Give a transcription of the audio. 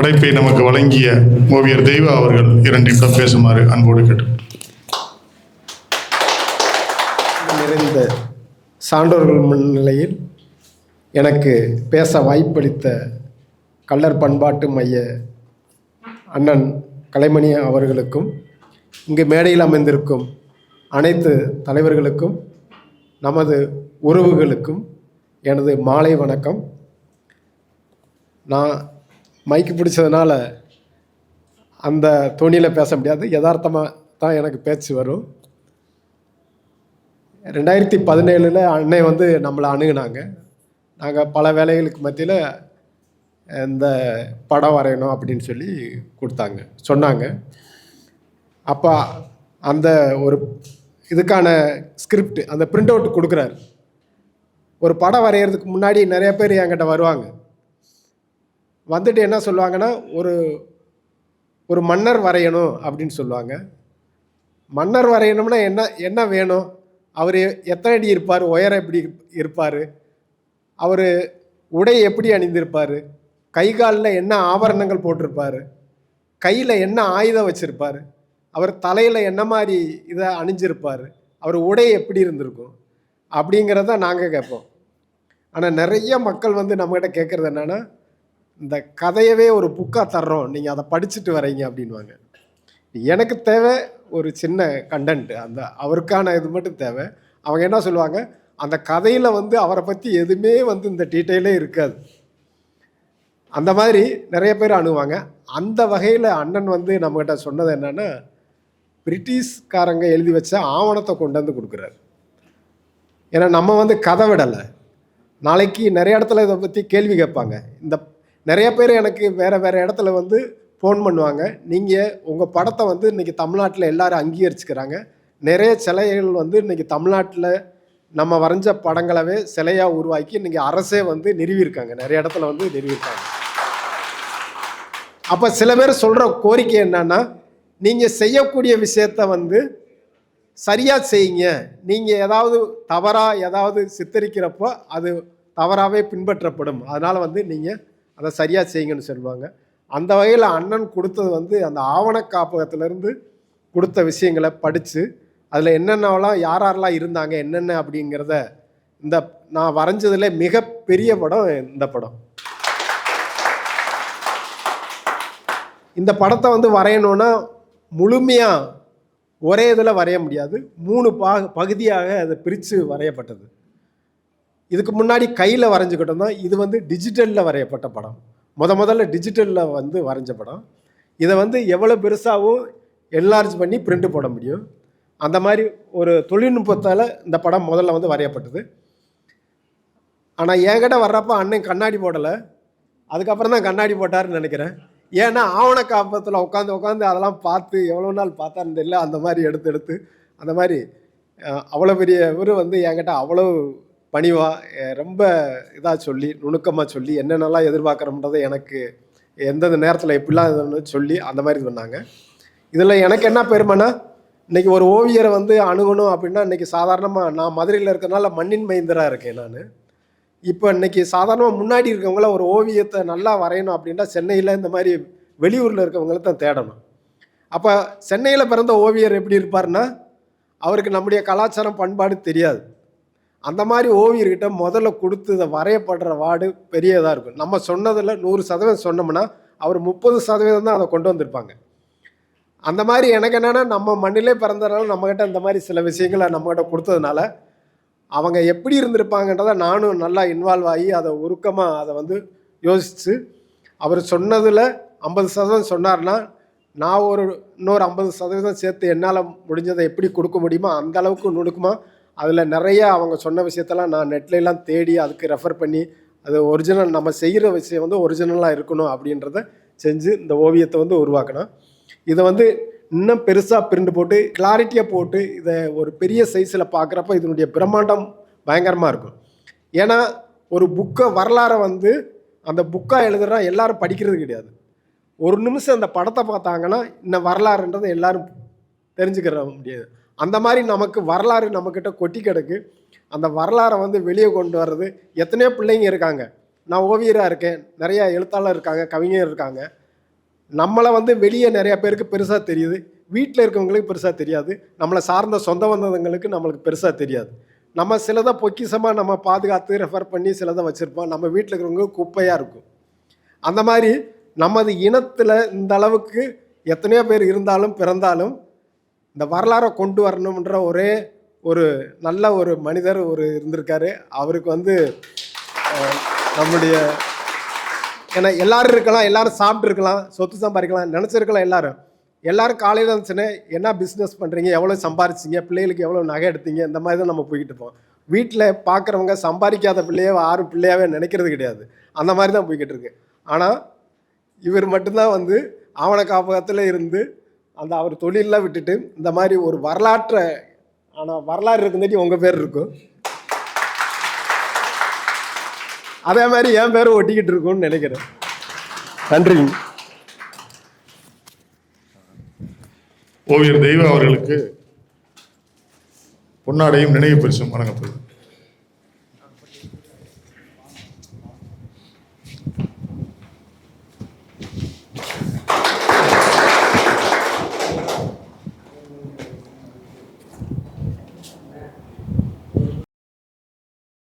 படைப்பை நமக்கு வழங்கிய ஓவியர் தெய்வா அவர்கள் இரண்டு நிமிடம் பேசுமாறு அன்போடு கேட்டு. நிறைந்த சான்றோர்கள் முன்னிலையில் எனக்கு பேச வாய்ப்பளித்த கள்ளர் பண்பாட்டு மைய அண்ணன் கலைமணி அவர்களுக்கும் இங்கு மேடையில் அமைந்திருக்கும் அனைத்து தலைவர்களுக்கும் நமது உறவுகளுக்கும் எனது மாலை வணக்கம். நான் மைக்கு பிடிச்சதுனால அந்த தொனியில் பேச முடியாது. யதார்த்தமாக தான் எனக்கு பேச்சு வரும். ரெண்டாயிரத்தி பதினேழில் அன்னை வந்து நம்மளை அணுகுனாங்க. நாங்கள் பல வேலைகளுக்கு மத்தியில் இந்த படம் வரையணும் அப்படின்னு சொல்லி கொடுத்தாங்க. சொன்னாங்க. அப்போ அந்த ஒரு இதுக்கான ஸ்கிரிப்ட் அந்த பிரிண்ட் அவுட் கொடுக்குறாரு. ஒரு படம் வரைகிறதுக்கு முன்னாடி நிறைய பேர் என்கிட்ட வருவாங்க. வந்துட்டு என்ன சொல்லுவாங்கன்னா ஒரு ஒரு மன்னர் வரையணும் அப்படின்னு சொல்லுவாங்க. மன்னர் வரையணும்னா என்ன என்ன வேணும்? அவர் எத்தனை அடி இருப்பார்? உயரம் எப்படி இருப்பார்? அவர் உடை எப்படி அணிந்திருப்பார்? கை காலில் என்ன ஆபரணங்கள் போட்டிருப்பார்? கையில் என்ன ஆயுதம் வச்சுருப்பார்? அவர் தலையில் என்ன மாதிரி இதை அணிஞ்சிருப்பார்? அவர் உடை எப்படி இருந்திருக்கும்? அப்படிங்கிறத நாங்கள் கேட்போம். ஆனால் நிறைய மக்கள் வந்து நம்மகிட்ட கேட்குறது என்னென்னா இந்த கதையவே ஒரு புக்காக தர்றோம். நீங்கள் அதை படிச்சுட்டு வரீங்க அப்படின்வாங்க எனக்கு தேவை ஒரு சின்ன கண்டென்ட் அந்த அவருக்கான இது மட்டும் தேவை. அவங்க என்ன சொல்லுவாங்க? அந்த கதையில் வந்து அவரை பற்றி எதுவுமே வந்து இந்த டீட்டெயிலே இருக்காது. அந்த மாதிரி நிறைய பேர் அணுவாங்க. அந்த வகையில் அண்ணன் வந்து நம்மகிட்ட சொன்னது என்னென்னா பிரிட்டிஷ்காரங்க எழுதி வச்ச ஆவணத்தை கொண்டு வந்து கொடுக்குறாரு. ஏன்னா நம்ம வந்து கதை விடலை. நாளைக்கு நிறைய இடத்துல இதை பற்றி கேள்வி கேட்பாங்க. இந்த நிறைய பேர் எனக்கு வேறு வேறு இடத்துல வந்து ஃபோன் பண்ணுவாங்க. நீங்கள் உங்கள் படத்தை வந்து இன்றைக்கி தமிழ்நாட்டில் எல்லாரும் அங்கீகரிச்சுக்கிறாங்க. நிறைய சிலைகள் வந்து இன்றைக்கி தமிழ்நாட்டில் நம்ம வரைஞ்ச படங்களவே சிலையாக உருவாக்கி இன்றைக்கி அரசே வந்து நிறுவியிருக்காங்க. நிறைய இடத்துல வந்து நிறுவியிருக்காங்க. அப்போ சில பேர் சொல்கிற கோரிக்கை என்னன்னா நீங்கள் செய்யக்கூடிய விஷயத்த வந்து சரியாக செய்யுங்க. நீங்கள் ஏதாவது தவறாக ஏதாவது சித்தரிக்கிறப்போ அது தவறாகவே பின்பற்றப்படும். அதனால் வந்து நீங்கள் அதை சரியாக செய்யுங்கன்னு சொல்லுவாங்க. அந்த வகையில் அண்ணன் கொடுத்தது வந்து அந்த ஆவண காப்பகத்திலேருந்து கொடுத்த விஷயங்களை படித்து அதில் என்னென்னலாம் யார் யாரெல்லாம் இருந்தாங்க என்னென்ன அப்படிங்கிறத இந்த நான் வரைஞ்சதுல மிகப்பெரிய படம் இந்த படம். இந்த படத்தை வந்து வரையணுன்னா முழுமையாக ஒரே இதில் வரைய முடியாது. மூணு பாக பகுதியாக அதை பிரித்து வரையப்பட்டது. இதுக்கு முன்னாடி கையில் வரைஞ்சிக்கிட்டோம் தான் இது வந்து டிஜிட்டலில் வரையப்பட்ட படம். முத முதல்ல டிஜிட்டலில் வந்து வரைஞ்ச படம். இதை வந்து எவ்வளோ பெருசாகவும் என்லார்ஜ் பண்ணி பிரிண்ட் போட முடியும். அந்த மாதிரி ஒரு தொழில்நுட்பத்தால் இந்த படம் முதல்ல வந்து வரையப்பட்டது. ஆனால் என்கிட்ட வர்றப்போ அண்ணன் கண்ணாடி போடலை. அதுக்கப்புறம் தான் கண்ணாடி போட்டாருன்னு நினைக்கிறேன். ஏன்னா ஆவண காப்பத்தில் உட்காந்து உட்காந்து அதெல்லாம் பார்த்து எவ்வளோ நாள் பார்த்தாருன்னு தெரியல. அந்த மாதிரி எடுத்து எடுத்து அந்த மாதிரி அவ்வளோ பெரிய இவர் வந்து என்கிட்ட அவ்வளோ பணிவாக ரொம்ப இதாக சொல்லி நுணுக்கமாக சொல்லி என்னென்னலாம் எதிர்பார்க்குறோம்ன்றதை எனக்கு எந்தெந்த நேரத்தில் எப்படிலாம் இதுன்னு சொல்லி அந்த மாதிரி இது பண்ணாங்க இதில் எனக்கு என்ன பெருமைனா இன்னைக்கு ஒரு ஓவியரை வந்து அணுகணும் அப்படின்னா இன்றைக்கி சாதாரணமாக நான் மதுரையில் இருக்கிறனால மண்ணின் மைந்தராக இருக்கேன் நான். இப்போ இன்னைக்கு சாதாரணமாக முன்னாடி இருக்கவங்கள ஒரு ஓவியத்தை நல்லா வரையணும் அப்படின்னா சென்னையில் இந்த மாதிரி வெளியூரில் இருக்கவங்களை தான் தேடணும். அப்போ சென்னையில் பிறந்த ஓவியர் எப்படி இருப்பார்னா அவருக்கு நம்முடைய கலாச்சாரம் பண்பாடு தெரியாது. அந்த மாதிரி ஓவியர்கிட்ட முதல்ல கொடுத்து இதை வரையப்படுற வார்டு பெரியதாக இருக்கும். நம்ம சொன்னதில் நூறு சதவீதம் சொன்னோம்னா அவர் முப்பது சதவீதம் தான் அதை கொண்டு வந்திருப்பாங்க. அந்த மாதிரி எனக்கு என்னென்னா நம்ம மண்ணிலே பிறந்ததுனால நம்மக்கிட்ட இந்த மாதிரி சில விஷயங்களை நம்மகிட்ட கொடுத்ததுனால அவங்க எப்படி இருந்திருப்பாங்கன்றதை நானும் நல்லா இன்வால்வ் ஆகி அதை உருக்கமாக அதை வந்து யோசித்து அவர் சொன்னதில் ஐம்பது சதவீதம் சொன்னார்னா நான் ஒரு இன்னொரு ஐம்பது சதவீதம் சேர்த்து என்னால் முடிஞ்சதை எப்படி கொடுக்க முடியுமோ அந்த அளவுக்கு நுணுக்கமாக அதில் நிறைய அவங்க சொன்ன விஷயத்தெல்லாம் நான் நெட்லலாம் தேடி அதுக்கு ரெஃபர் பண்ணி அது ஒரிஜினல் நம்ம செய்கிற விஷயம் வந்து ஒரிஜினலாக இருக்கணும் அப்படின்றத செஞ்சு இந்த ஓவியத்தை வந்து உருவாக்கணும் இதை வந்து இன்னும் பெருசாக பிரிண்ட் போட்டு கிளாரிட்டியாக போட்டு இதை ஒரு பெரிய சைஸில் பார்க்குறப்ப இதனுடைய பிரம்மாண்டம் பயங்கரமாக இருக்கும். ஏன்னா ஒரு புக்கை வரலாறை வந்து அந்த புக்காக எழுதுறா எல்லாரும் படிக்கிறது கிடையாது. ஒரு நிமிஷம் அந்த படத்தை பார்த்தாங்கன்னா இன்னும் வரலாறுன்றதை எல்லாரும் தெரிஞ்சுக்கிற முடியாது. அந்த மாதிரி நமக்கு வரலாறு நம்மக்கிட்ட கொட்டி கிடக்கு. அந்த வரலாறை வந்து வெளியே கொண்டு வர்றது எத்தனையோ பிள்ளைங்க இருக்காங்க. நான் ஓவியராக இருக்கேன். நிறையா எழுத்தாளர் இருக்காங்க கவிஞர் இருக்காங்க. நம்மளை வந்து வெளியே நிறையா பேருக்கு பெருசாக தெரியுது. வீட்டில் இருக்கவங்களுக்கு பெருசாக தெரியாது. நம்மளை சார்ந்த சொந்த வந்தவங்களுக்கு நம்மளுக்கு பெருசாக தெரியாது. நம்ம சிலதை பொக்கிஷமாக நம்ம பாதுகாத்து ரெஃபர் பண்ணி சிலதை வச்சுருப்போம். நம்ம வீட்டில் இருக்கிறவங்க குப்பையாக இருக்கும். அந்த மாதிரி நமது இனத்தில் இந்த அளவுக்கு எத்தனையோ பேர் இருந்தாலும் பிறந்தாலும் இந்த வரலாறை கொண்டு வரணுன்ற ஒரே ஒரு நல்ல ஒரு மனிதர் ஒரு இருந்திருக்காரு. அவருக்கு வந்து நம்முடைய ஏன்னா எல்லாரும் இருக்கலாம் எல்லாரும் சாப்பிட்டு இருக்கலாம் சொத்து சம்பாதிக்கலாம் நினச்சிருக்கலாம் எல்லாரும். எல்லாரும் காலையில் இருந்துச்சுன்னா என்ன பிஸ்னஸ் பண்ணுறீங்க எவ்வளோ சம்பாரிச்சிங்க? பிள்ளைகளுக்கு எவ்வளோ நகை எடுத்தீங்க? இந்த மாதிரி தான் நம்ம போய்கிட்டு இருப்போம். வீட்டில் பார்க்குறவங்க சம்பாதிக்காத பிள்ளையே யாரும் பிள்ளையாவே நினைக்கிறது கிடையாது. அந்த மாதிரி தான் போய்கிட்டு இருக்கு. ஆனால் இவர் மட்டும்தான் வந்து ஆவண காப்பகத்தில் இருந்து அந்த அவர் தொழிலெலாம் விட்டுட்டு இந்த மாதிரி ஒரு வரலாற்றை ஆனால் வரலாறு இருக்குந்தாட்டி உங்கள் பேர் இருக்கும். அதே மாதிரி என் பேரும் ஒட்டிக்கிட்டு இருக்கும்னு நினைக்கிறேன். நன்றிங்க. ஓவியர் தெய்வ அவர்களுக்கு பொன்னாடையும் நினைவு பரிசும் வழங்கப்படுது